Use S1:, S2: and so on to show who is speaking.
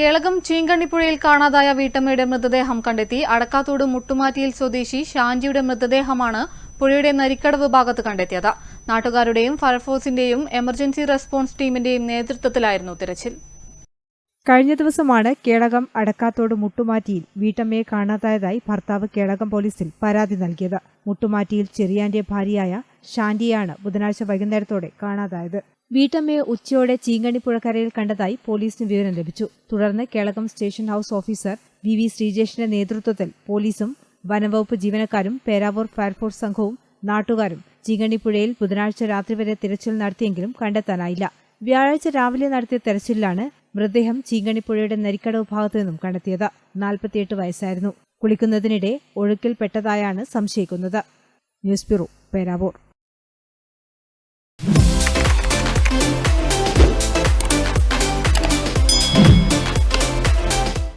S1: കേളകം ചീങ്കണ്ണിപ്പുഴയിൽ കാണാതായ വീട്ടമ്മയുടെ മൃതദേഹം കണ്ടെത്തി അടക്കാത്തോട് മുട്ടുമാറ്റിയിൽ സ്വദേശി ഷാൻജിയുടെ മൃതദേഹമാണ് പുഴയുടെ നരിക്കടവ് ഭാഗത്ത് കണ്ടെത്തിയത്. നാട്ടുകാരുടെയും ഫയർഫോഴ്സിന്റെയും എമർജൻസി റെസ്പോൺസ് ടീമിന്റെയും നേതൃത്വത്തിലായിരുന്നു തിരച്ചിൽ.
S2: കഴിഞ്ഞ ദിവസമാണ് കേളകം അടക്കാത്തോട് മുട്ടുമാറ്റിയിൽ വീട്ടമ്മയെ കാണാതായതായി ഭർത്താവ് കേളകം പോലീസിൽ പരാതി നൽകിയത്. മുട്ടുമാറ്റിയിൽ ചെറിയാന്റെ ഭാര്യയായ ഷാന്റിയാണ് ബുധനാഴ്ച വൈകുന്നേരത്തോടെ കാണാതായത്. വീട്ടമ്മയെ ഉച്ചയോടെ ചീങ്കണിപ്പുഴക്കരയിൽ കണ്ടതായി പോലീസിന് വിവരം ലഭിച്ചു. തുടർന്ന് Kelakam station house officer V V ശ്രീജേഷിന്റെ നേതൃത്വത്തിൽ പോലീസും വനംവകുപ്പ് ജീവനക്കാരും പേരാവൂർ ഫയർഫോഴ്സ് സംഘവും നാട്ടുകാരും ചീങ്കണിപ്പുഴയിൽ ബുധനാഴ്ച രാത്രി വരെ തിരച്ചിൽ നടത്തിയെങ്കിലും കണ്ടെത്താനായില്ല. വ്യാഴാഴ്ച രാവിലെ നടത്തിയ തെരച്ചിലിലാണ് മൃതദേഹം ചീങ്കണിപ്പുഴയുടെ നരിക്കടവ് ഭാഗത്തു നിന്നും കണ്ടെത്തിയത്. നാൽപ്പത്തിയെട്ട് വയസ്സായിരുന്നു. കുളിക്കുന്നതിനിടെ ഒഴുക്കിൽപ്പെട്ടതായാണ് സംശയിക്കുന്നത്. News bureau Peravoor.